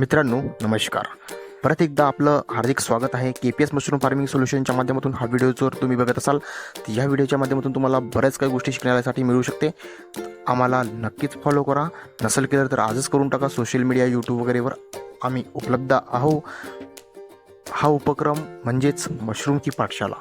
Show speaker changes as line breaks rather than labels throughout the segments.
मित्रांनो नमस्कार. परत एकदा आपलं हार्दिक स्वागत आहे K P S mushroom farming सोल्युशनच्या माध्यमातून. हा व्हिडिओ जर तुम्ही बघत असाल तर या व्हिडिओच्या माध्यमातून तुम्हाला बऱ्याच काही गोष्टी शिकण्यासाठी मिळू शकते. आम्हाला नक्कीच फॉलो करा. नसेल केलं तर आजच करून टाका. सोशल मीडिया यूट्यूब वगैरेवर आम्ही उपलब्ध आहो हा उपक्रम म्हणजेच मशरूम की पाठशाला.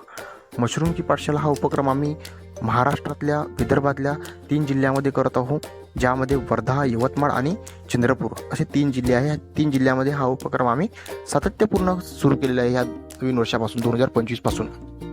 मशरूम की पाठशाला हा उपक्रम आम्ही महाराष्ट्रातल्या विदर्भातल्या तीन जिल्ह्यामध्ये करत आहोत. ज्यामध्ये वर्धा यवतमाळ आणि चंद्रपूर असे तीन जिल्हे आहे. ह्या तीन जिल्ह्यामध्ये हा उपक्रम आम्ही सातत्यपूर्ण सुरू केलेला आहे ह्या नवीन वर्षापासून दोन हजार पंचवीसपासून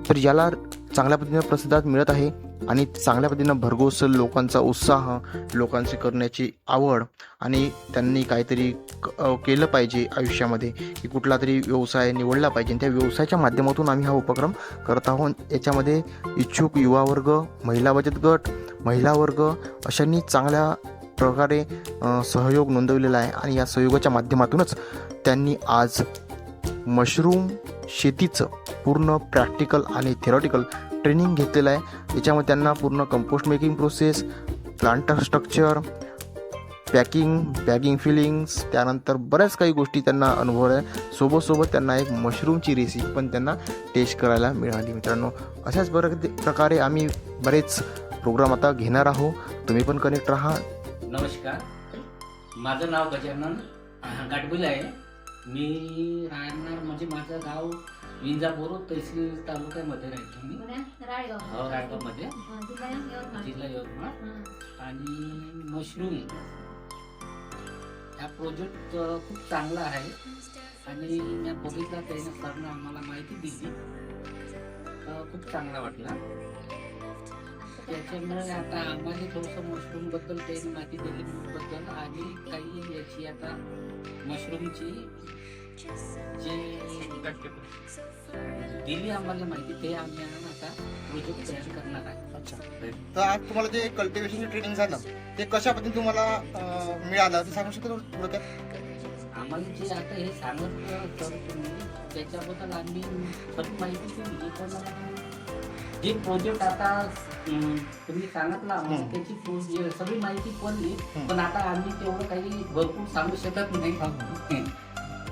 तर याला चांगल्या पद्धतीने प्रतिसाद मिळत आहे आणि चांगल्या पद्धतीनं भरघोस लोकांचा उत्साह लोकांची करण्याची आवड आणि त्यांनी काहीतरी क- केलं पाहिजे आयुष्यामध्ये की कुठला तरी व्यवसाय निवडला पाहिजे. आणि त्या व्यवसायाच्या माध्यमातून आम्ही हा उपक्रम करत आहोत. याच्यामध्ये इच्छुक युवा वर्ग महिला बचत गट महिला वर्ग अशांनी चांगल्या प्रकारे सहयोग नोंदवलेला आहे. आणि या सहयोगाच्या माध्यमातूनच त्यांनी आज मशरूम शेतीचं पूर्ण प्रॅक्टिकल आणि थेरॉटिकल ट्रेनिंग घेतलेलं आहे. याच्यामध्ये त्यांना पूर्ण compost making process planter structure packing bagging fillings त्यानंतर बऱ्याच काही गोष्टी त्यांना अनुभव आहे सोबतसोबत त्यांना एक मशरूमची रेसिपी पण त्यांना टेस्ट करायला मिळाली मित्रांनो. अशाच बऱ्या प्रकारे आम्ही बरेच प्रोग्राम आता घेणार आहोत. तुम्ही पण कनेक्ट राहा.
नमस्कार. माझं नाव गजानन गाटबिल आहे. मी राहणार म्हणजे माझं गाव विंजापूर तहसील तालुक्यामध्ये राहतो मी.
रायगाव.
हो, रायगावमध्ये.
जिल्हा यवतमाळ.
आणि मशरूम. हा प्रोजेक्ट अ, खूप चांगला आहे. आणि मी बघितला त्याने सरनं आम्हाला माहिती दिली. अ, खूप चांगला वाटला. त्याच्यामुळे आता आम्हाला थोडंसं मशरूमबद्दल त्यांनी माहिती दिली बद्दल आणि काही याची आता मशरूमची जे दिली आम्हाला माहिती ते आम्ही आता प्रोजेक्ट तयार करणार आहे.
अच्छा. तर आज तुम्हाला जे कल्टिवेशनचं ट्रेनिंग झालं ते कशा पद्धतीने तुम्हाला अं, मिळालं? ते सांगू शकता थोडं- थोडक्यात?
आम्हाला जे आता हे सांगितलं तर तुम्ही त्याच्याबद्दल आम्ही माहिती दिली पण जे प्रोजेक्ट आता अं, तुम्ही सांगितलं
हं.
त्याची प्रो- जे सगळी माहिती पडली
हं.
पण आता आम्ही तेवढं काही भरपूर सांगू शकत नाही.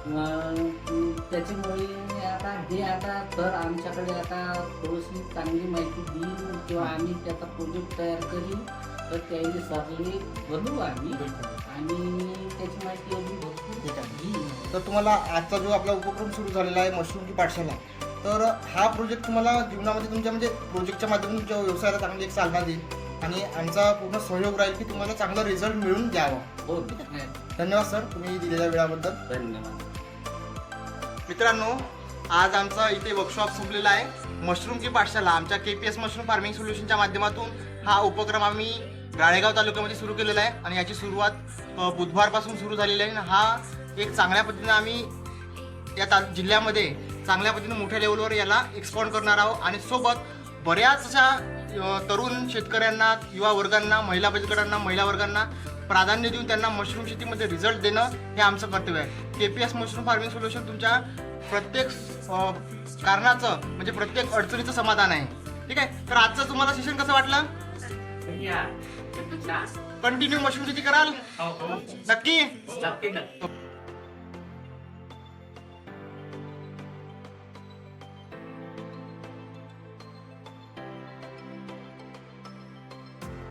अं, त्याच्यामुळे आता हे आता तर आमच्याकडे आता थोडीशी चांगली माहिती देईल किंवा आम्ही त्याचा प्रोजेक्ट तयार करीन तर त्याने सरले बनवू आम्ही. आणि त्याची माहिती अजून भरपूर घेईन
तर तुम्हाला आजचा जो आपला उपक्रम सुरू झालेला आहे मशरूम की पाठशाला तर हा प्रोजेक्ट तुम्हाला जीवनामध्ये तुमच्या म्हणजे प्रोजेक्टच्या माध्यमातून तुमच्या व्यवसायाला चांगली एक चालना देईल आणि आमचा पूर्ण सहयोग राहील की तुम्हाला चांगला रिझल्ट मिळून द्यावा.
हो
धन्यवाद सर तुम्ही दिलेल्या वेळाबद्दल.
धन्यवाद.
मित्रांनो आज आमचा इथे वर्कशॉप संपलेला आहे. मशरूम की पाठशाला आमच्या K P S mushroom farming सोल्युशनच्या माध्यमातून हा उपक्रम आम्ही राळेगाव तालुक्यामध्ये सुरू केलेला आहे आणि याची सुरुवात बुधवारपासून सुरू झालेली आहे. आणि हा एक चांगल्या पद्धतीने आम्ही या ता जिल्ह्यामध्ये चांगल्या पद्धतीने मोठ्या लेवलवर याला एक्सपाउंड करणार आहोत. आणि सोबत बऱ्याच अशा तरुण शेतकऱ्यांना युवा वर्गांना महिला बचत गटांना महिला वर्गांना प्राधान्य देऊन त्यांना मशरूम शेतीमध्ये रिझल्ट देणं हे आमचं कर्तव्य आहे. K P S mushroom farming solution तुमच्या प्रत्येक कारणाचं म्हणजे प्रत्येक अडचणीचं समाधान आहे. ठीक आहे? तर आजचं तुम्हाला सेशन कसं वाटलं? कंटिन्यू मशरूम शेती कराल? नक्की?
नक्की नक्की.